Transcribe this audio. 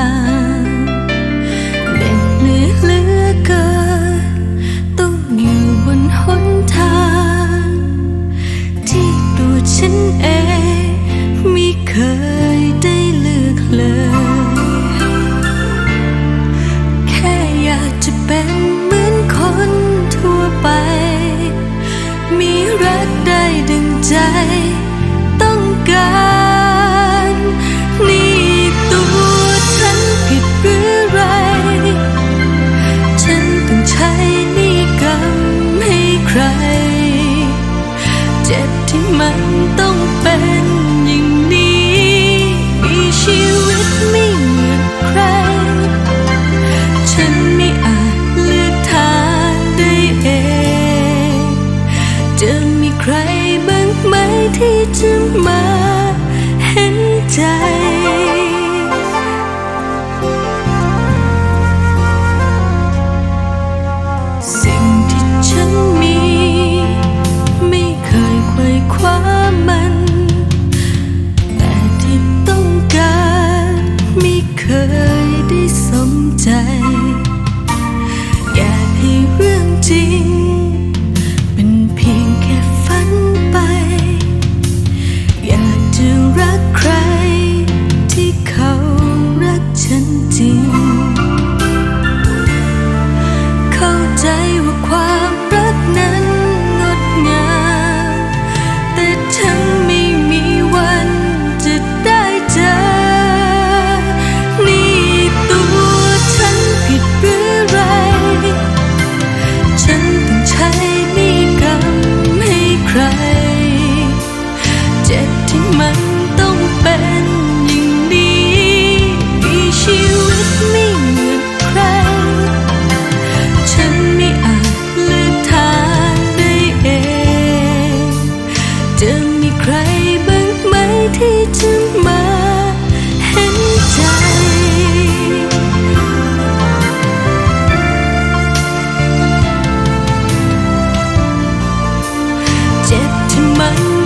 나. มันต้องเป็นอย่างนี้ มีชีวิตไม่เหมือนใคร ฉันไม่อาจลือกทางได้เอง จะมีใครบ้างไหมที่จะมาเห็นใจ 心。人。Bye.